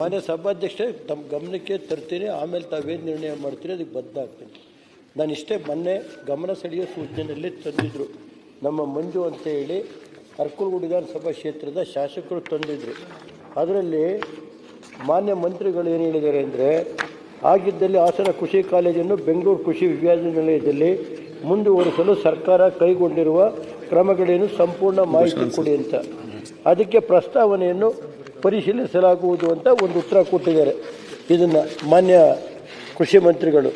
ಮಾನ್ಯ ಸಭಾಧ್ಯಕ್ಷ ತಮ್ಮ ಗಮನಕ್ಕೆ ತರ್ತೀನಿ ಆಮೇಲೆ ತಾವೇನು ನಿರ್ಣಯ ಮಾಡ್ತೀರಿ, ಅದಕ್ಕೆ ಬದ್ಧ ಆಗ್ತೀನಿ. ನಾನು ಇಷ್ಟೇ ಮೊನ್ನೆ ಗಮನ ಸೆಳೆಯೋ ಸೂಚನೆಯಲ್ಲಿ ತಂದಿದ್ರು. ನಮ್ಮ ಮಂಜು ಅಂತ ಹೇಳಿ ಅರ್ಕಲ್ಗೂಡು ವಿಧಾನಸಭಾ ಕ್ಷೇತ್ರದ ಶಾಸಕರು ತಂದಿದ್ರು. ಅದರಲ್ಲಿ ಮಾನ್ಯ ಮಂತ್ರಿಗಳು ಏನು ಹೇಳಿದ್ದಾರೆ ಅಂದರೆ, ಆಗಿದ್ದಲ್ಲಿ ಹಾಸನ ಕೃಷಿ ಕಾಲೇಜನ್ನು ಬೆಂಗಳೂರು ಕೃಷಿ ವಿಶ್ವವಿದ್ಯಾನಿಲಯದಲ್ಲಿ ಮುಂದುವರಿಸಲು ಸರ್ಕಾರ ಕೈಗೊಂಡಿರುವ ಕ್ರಮಗಳೇನು, ಸಂಪೂರ್ಣ ಮಾಹಿತಿ ಕೊಡಿ ಅಂತ. ಅದಕ್ಕೆ ಪ್ರಸ್ತಾವನೆಯನ್ನು ಪರಿಶೀಲಿಸಲಾಗುವುದು ಅಂತ ಒಂದು ಉತ್ತರ ಕೊಟ್ಟಿದ್ದಾರೆ. ಇದನ್ನು ಮಾನ್ಯ ಕೃಷಿ ಮಂತ್ರಿಗಳು.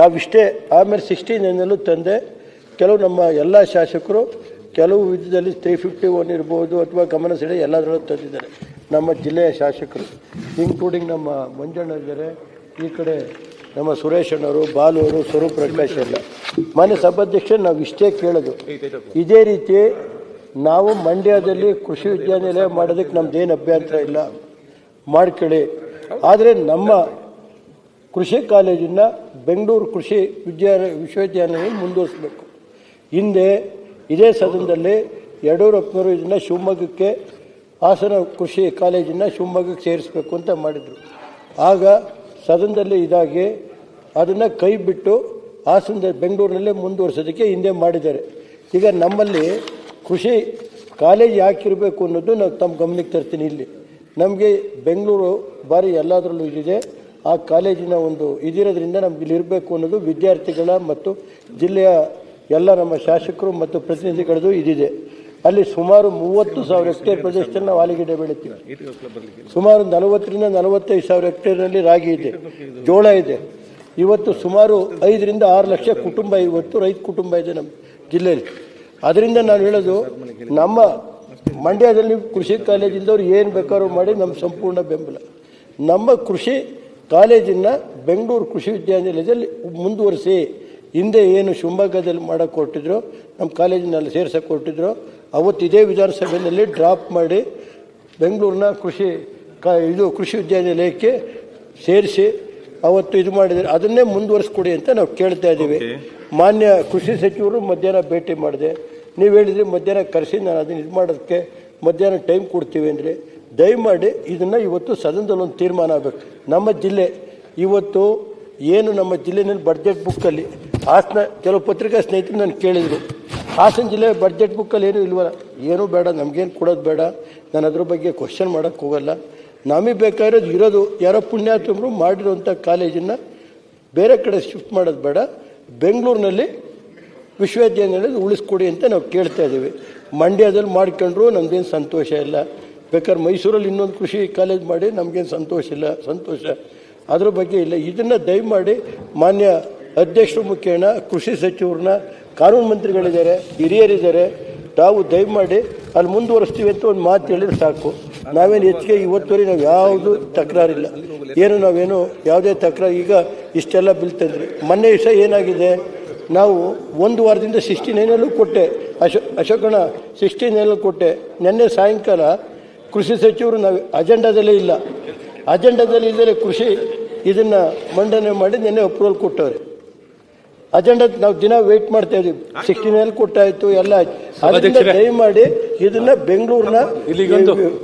ನಾವಿಷ್ಟೇ ಆಮೇಲೆ ಸಿಕ್ಸ್ಟಿ ನೈನಲ್ಲೂ ತಂದೆ ಕೆಲವು ನಮ್ಮ ಎಲ್ಲ ಶಾಸಕರು ಕೆಲವು ವಿಧದಲ್ಲಿ ತ್ರೀ ಫಿಫ್ಟಿ ಒನ್ ಇರ್ಬೋದು ಅಥವಾ ಗಮನ ಸೆಳೆ ಎಲ್ಲದರಲ್ಲೂ ತಂದಿದ್ದಾರೆ. ನಮ್ಮ ಜಿಲ್ಲೆಯ ಶಾಸಕರು ಇನ್ಕ್ಲೂಡಿಂಗ್ ನಮ್ಮ ಮಂಜಣ್ಣ ಇದ್ದಾರೆ ಈ ಕಡೆ ನಮ್ಮ ಸುರೇಶ್ ಅಣ್ಣವರು ಬಾಲು ಅವರು ಸ್ವರೂಪ್ ಪ್ರಕಾಶ್ ಎಲ್ಲ ಮಾನ್ಯ ಸಭಾಧ್ಯಕ್ಷ ನಾವು ಇಷ್ಟೇ ಕೇಳೋದು ಇದೇ ರೀತಿ ನಾವು ಮಂಡ್ಯದಲ್ಲಿ ಕೃಷಿ ವಿದ್ಯಾನಿಲಯ ಮಾಡೋದಕ್ಕೆ ನಮ್ದೇನು ಅಭ್ಯಂತರ ಇಲ್ಲ. ಮಾಡ್ಕೊಳ್ಳಿ. ಆದರೆ ನಮ್ಮ ಕೃಷಿ ಕಾಲೇಜಿನ ಬೆಂಗಳೂರು ಕೃಷಿ ವಿದ್ಯಾ ವಿಶ್ವವಿದ್ಯಾನಿಲಯ ಮುಂದುವರಿಸಬೇಕು. ಹಿಂದೆ ಇದೇ ಸದನದಲ್ಲಿ ಯಡಿಯೂರಪ್ಪನವರು ಇದನ್ನು ಶಿವಮೊಗ್ಗಕ್ಕೆ ಹಾಸನ ಕೃಷಿ ಕಾಲೇಜನ್ನು ಶಿವಮೊಗ್ಗಕ್ಕೆ ಸೇರಿಸಬೇಕು ಅಂತ ಮಾಡಿದರು. ಆಗ ಸದನದಲ್ಲಿ ಇದಾಗಿ ಅದನ್ನು ಕೈ ಬಿಟ್ಟು ಹಾಸನದ ಬೆಂಗಳೂರಿನಲ್ಲೇ ಮುಂದುವರಿಸೋದಕ್ಕೆ ಹಿಂದೆ ಮಾಡಿದ್ದಾರೆ. ಈಗ ನಮ್ಮಲ್ಲಿ ಕೃಷಿ ಕಾಲೇಜ್ ಯಾಕಿರಬೇಕು ಅನ್ನೋದು ನಾವು ತಮ್ಮ ಗಮನಕ್ಕೆ ತರ್ತೀನಿ ಇಲ್ಲಿ. ನಮಗೆ ಬೆಂಗಳೂರು ಬಾರಿ ಎಲ್ಲದರಲ್ಲೂ ಇದಿದೆ. ಆ ಕಾಲೇಜಿನ ಒಂದು ಇದಿರೋದ್ರಿಂದ ನಮ್ಗೆ ಇಲ್ಲಿ ಇರಬೇಕು ಅನ್ನೋದು ವಿದ್ಯಾರ್ಥಿಗಳ ಮತ್ತು ಜಿಲ್ಲೆಯ ಎಲ್ಲ ನಮ್ಮ ಶಾಸಕರು ಮತ್ತು ಪ್ರತಿನಿಧಿಗಳದು ಇದಿದೆ. ಅಲ್ಲಿ ಸುಮಾರು ಮೂವತ್ತು ಸಾವಿರ ಹೆಕ್ಟೇರ್ ಪ್ರದೇಶದಲ್ಲಿ ನಾವು ಆಲೂಗೆಡ್ಡೆ ಬೆಳಿತೀವಿ. ಸುಮಾರು ನಲವತ್ತರಿಂದ ನಲವತ್ತೈದು ಸಾವಿರ ಹೆಕ್ಟೇರ್ನಲ್ಲಿ ರಾಗಿ ಇದೆ, ಜೋಳ ಇದೆ. ಇವತ್ತು ಸುಮಾರು ಐದರಿಂದ ಆರು ಲಕ್ಷ ಕುಟುಂಬ, ಇವತ್ತು ರೈತ ಕುಟುಂಬ ಇದೆ ನಮ್ಮ ಜಿಲ್ಲೆಯಲ್ಲಿ. ಅದರಿಂದ ನಾನು ಹೇಳೋದು ನಮ್ಮ ಮಂಡ್ಯದಲ್ಲಿ ಕೃಷಿ ಕಾಲೇಜಿಂದವ್ರು ಏನು ಬೇಕಾದ್ರೂ ಮಾಡಿ ನಮ್ಮ ಸಂಪೂರ್ಣ ಬೆಂಬಲ. ನಮ್ಮ ಕೃಷಿ ಕಾಲೇಜನ್ನು ಬೆಂಗಳೂರು ಕೃಷಿ ವಿದ್ಯಾನಿಲಯದಲ್ಲಿ ಮುಂದುವರಿಸಿ ಹಿಂದೆ ಏನು ಶಿವಮೊಗ್ಗದಲ್ಲಿ ಮಾಡೋಕ್ಕೆ ಕೊಟ್ಟಿದ್ರು ನಮ್ಮ ಕಾಲೇಜಿನಲ್ಲಿ ಸೇರ್ಸೋಕ್ಕೆ ಕೊಟ್ಟಿದ್ರು ಅವತ್ತು ಇದೇ ವಿಧಾನಸಭೆಯಲ್ಲಿ ಡ್ರಾಪ್ ಮಾಡಿ ಬೆಂಗಳೂರಿನ ಕೃಷಿ ಕ ಇದು ಕೃಷಿ ವಿದ್ಯಾನಿಲಯಕ್ಕೆ ಸೇರಿಸಿ ಅವತ್ತು ಇದು ಮಾಡಿದರೆ ಅದನ್ನೇ ಮುಂದುವರಿಸ್ಕೊಡಿ ಅಂತ ನಾವು ಕೇಳ್ತಾ ಇದ್ದೀವಿ. ಮಾನ್ಯ ಕೃಷಿ ಸಚಿವರು ಮಧ್ಯಾಹ್ನ ಭೇಟಿ ಮಾಡಿದೆ. ನೀವು ಹೇಳಿದರೆ ಮಧ್ಯಾಹ್ನ ಕರೆಸಿ, ನಾನು ಅದನ್ನು ಇದು ಮಾಡೋದಕ್ಕೆ ಮಧ್ಯಾಹ್ನ ಟೈಮ್ ಕೊಡ್ತೀವಿ ಅಂದರೆ ದಯಮಾಡಿ ಇದನ್ನು ಇವತ್ತು ಸದನದಲ್ಲಿ ಒಂದು ತೀರ್ಮಾನ ಆಗಬೇಕು. ನಮ್ಮ ಜಿಲ್ಲೆ ಇವತ್ತು ಏನು ನಮ್ಮ ಜಿಲ್ಲೆನಲ್ಲಿ ಬಡ್ಜೆಟ್ ಬುಕ್ಕಲ್ಲಿ ಹಾಸನ, ಕೆಲವು ಪತ್ರಿಕಾ ಸ್ನೇಹಿತರು ನಾನು ಕೇಳಿದರು. ಹಾಸನ ಜಿಲ್ಲೆ ಬಡ್ಜೆಟ್ ಬುಕ್ಕಲ್ಲಿ ಏನೂ ಇಲ್ವಲ್ಲ? ಏನೂ ಬೇಡ, ನಮಗೇನು ಕೊಡೋದು ಬೇಡ. ನಾನು ಅದ್ರ ಬಗ್ಗೆ ಕ್ವಶನ್ ಮಾಡೋಕ್ಕೆ ಹೋಗಲ್ಲ. ನಮಗೆ ಬೇಕಾಗಿರೋದು ಇರೋದು ಯಾರೋ ಪುಣ್ಯಾತ್ಮರು ಮಾಡಿರೋಂಥ ಕಾಲೇಜನ್ನು ಬೇರೆ ಕಡೆ ಶಿಫ್ಟ್ ಮಾಡೋದು ಬೇಡ. ಬೆಂಗಳೂರಿನಲ್ಲಿ ವಿಶ್ವವಿದ್ಯಾನಿಲಯದಲ್ಲಿ ಉಳಿಸ್ಕೊಡಿ ಅಂತ ನಾವು ಕೇಳ್ತಾ ಇದ್ದೀವಿ. ಮಂಡ್ಯದಲ್ಲಿ ಮಾಡ್ಕೊಂಡ್ರು ನಮ್ದೇನು ಸಂತೋಷ ಇಲ್ಲ. ಬೇಕಾದ್ರೆ ಮೈಸೂರಲ್ಲಿ ಇನ್ನೊಂದು ಕೃಷಿ ಕಾಲೇಜ್ ಮಾಡಿ ನಮಗೇನು ಸಂತೋಷ ಇಲ್ಲ. ಸಂತೋಷ. ಅದ್ರ ಬಗ್ಗೆ ಇಲ್ಲ. ಇದನ್ನು ದಯಮಾಡಿ ಮಾನ್ಯ ಅಧ್ಯಕ್ಷರು ಮುಖೇನ, ಕೃಷಿ ಸಚಿವರನ್ನ, ಕಾನೂನು ಮಂತ್ರಿಗಳಿದ್ದಾರೆ, ಹಿರಿಯರಿದ್ದಾರೆ, ತಾವು ದಯಮಾಡಿ ಅಲ್ಲಿ ಮುಂದುವರಿಸ್ತೀವಿ ಅಂತ ಒಂದು ಮಾತು ಹೇಳಿದ್ರೆ ಸಾಕು. ನಾವೇನು ಹೆಚ್ಚಿಗೆ ಇವತ್ತುವರೆಗೆ ನಾವು ಯಾವುದು ತಕರಾರಿಲ್ಲ. ಏನು ನಾವೇನು ಯಾವುದೇ ತಕರಾರು ಈಗ ಇಷ್ಟೆಲ್ಲ ಬೀಳ್ತಂದ್ರಿ ಮೊನ್ನೆ ವಿಷಯ ಏನಾಗಿದೆ? ನಾವು ಒಂದು ವಾರದಿಂದ ಸಿಕ್ಸ್ಟಿ ನೈನಲ್ಲೂ ಕೊಟ್ಟೆ. ಅಶೋ ಅಶೋಕಣ್ಣ ಸಿಕ್ಸ್ಟಿ ನೈನಲ್ಲಿ ಕೊಟ್ಟೆ. ನಿನ್ನೆ ಸಾಯಂಕಾಲ ಕೃಷಿ ಸಚಿವರು ನಾವು ಅಜೆಂಡಾದಲ್ಲೇ ಇಲ್ಲ. ಅಜೆಂಡಾದಲ್ಲಿ ಇದ್ದರೆ ಕೃಷಿ ಇದನ್ನು ಮಂಡನೆ ಮಾಡಿ ನಿನ್ನೆ ಅಪ್ರೂವಲ್ ಕೊಟ್ಟವ್ರೆ. ಅಜೆಂಡಾ ನಾವು ದಿನ ವೇಟ್ ಮಾಡ್ತಾ ಇದೀವಿ ಸಿಕ್ಸ್ಟಿ ನೈನ್ ಕೊಟ್ಟಾಯ್ತು ಎಲ್ಲ ಅದರಿಂದ ದಯಮಾಡಿ ಇದನ್ನ ಬೆಂಗಳೂರಿನ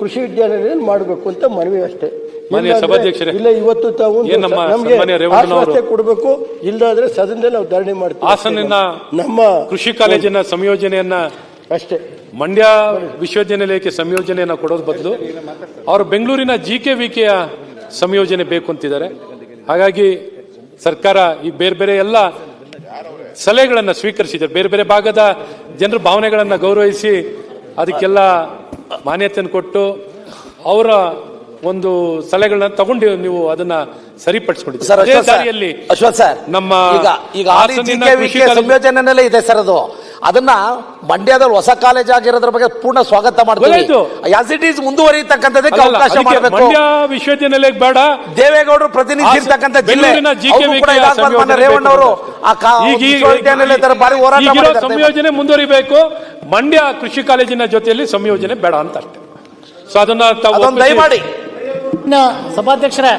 ಕೃಷಿ ವಿದ್ಯಾಲಯದಲ್ಲಿ ಮಾಡಬೇಕು ಅಂತ ಮನವಿ ಅಷ್ಟೇ. ಮಾನ್ಯ ಸಭಾಧ್ಯಕ್ಷರೇ, ಇಲ್ಲ ಇವತ್ತು ತಾವು ಏನ್ ನಮ್ಮ ನಮ್ಗೆ ಸನ್ಮಾನ್ಯ ರೇವಣ್ಣನವರು- ಆಶ್ವಾಸನೆ ಕೊಡಬೇಕು ಇಲ್ಲಾಂದ್ರೆ ಸದನದಲ್ಲಿ ನಾವು ಧರಣಿ ಮಾಡ್ತೀವಿ ಹಾಸನಿನ ನಮ್ಮ ಕೃಷಿ ಕಾಲೇಜಿನ ಸಂಯೋಜನೆಯನ್ನ ಅಷ್ಟೇ. ಮಂಡ್ಯ ವಿಶ್ವವಿದ್ಯಾನಿಲಯಕ್ಕೆ ಸಂಯೋಜನೆಯನ್ನ ಕೊಡೋದ್ ಬದಲು ಅವರು ಬೆಂಗಳೂರಿನ ಜಿ ಕೆ ವಿ ಕೆಯ ಸಂಯೋಜನೆ ಬೇಕು ಅಂತಿದ್ದಾರೆ. ಹಾಗಾಗಿ ಸರ್ಕಾರ ಈ ಬೇರೆ ಬೇರೆ ಎಲ್ಲ ಸಲಹೆಗಳನ್ನು ಸ್ವೀಕರಿಸಿದ್ದಾರೆ. ಬೇರೆ ಬೇರೆ ಭಾಗದ ಜನರ ಭಾವನೆಗಳನ್ನು ಗೌರವಿಸಿ ಅದಕ್ಕೆಲ್ಲ ಮಾನ್ಯತೆಯನ್ನು ಕೊಟ್ಟು ಅವರ ಒಂದು ಸಲಹೆಗಳನ್ನ ತಗೊಂಡು ನೀವು ಅದನ್ನ ಸರಿಪಡಿಸ್ಕೊಂಡಿದ್ದೀರಿ ಸರ್ ಅದೇ ಅಶ್ವಥ್ ಸರ್ ದಾರಿಯಲ್ಲಿ ಅಶ್ವಥ್ ಸರ್ ನಮ್ಮ ಈಗ ಈಗ ಹಾಸನಿನ ಕೃಷಿ ಕಾಲೇಜು- ಸಂಯೋಜನೆಯಲ್ಲೇ ಇದೆ ಸರ್ ಅದು. ಅದನ್ನ ಮಂಡ್ಯದಲ್ಲಿ ಹೊಸ ಕಾಲೇಜ್ ಆಗಿರೋದ್ರ ಬಗ್ಗೆ ಪೂರ್ಣ ಸ್ವಾಗತ ಮಾಡ್ತೀವಿ. ಗೊತ್ತಾಯ್ತು. ಆಸ್ ಇಟ್ ಈಸ್ ಮುಂದುವರಿತಕ್ಕಂಥದಕ್ಕೆ ಅಲ್ಲಲ್ಲ, ಅವಕಾಶ ಅದಕ್ಕೆ ಮಾಡಬೇಕು ಮಂಡ್ಯ ವಿಶ್ವವಿದ್ಯಾನಿಲಯಕ್ಕೆ ಬೇಡ. ದೇವೇಗೌಡರು ಪ್ರತಿನಿಧಿ ಇರ್ತಕ್ಕಂಥ ಜಿಲ್ಲೆ. ಬೆಂಗಳೂರಿನ ಇದಾಗಬಾರ್ದು ರೇವಣ್ಣ ಅವರು ಆ ಕಾ- ವಿಶ್ವವಿದ್ಯಾನಿಲಯ ಹೋರಾಟ ಈಗಿರೋ ಮಾಡಿದ್ದಾರೆ ಸಂಯೋಜನೆ ಮುಂದುವರಿಬೇಕು. ಮಂಡ್ಯ ಕೃಷಿ ಕಾಲೇಜಿನ ಜೊತೆಯಲ್ಲಿ ಸಂಯೋಜನೆ ಬೇಡ ಅಂತ ಅಷ್ಟೇ. ಸೊ ಅದನ್ನ ತಾವು ಅದೊಂದು ಒಪ್ಪಿಸಿ- ದಯಮಾಡಿ. ಸಭಾಧ್ಯಕ್ಷರೇ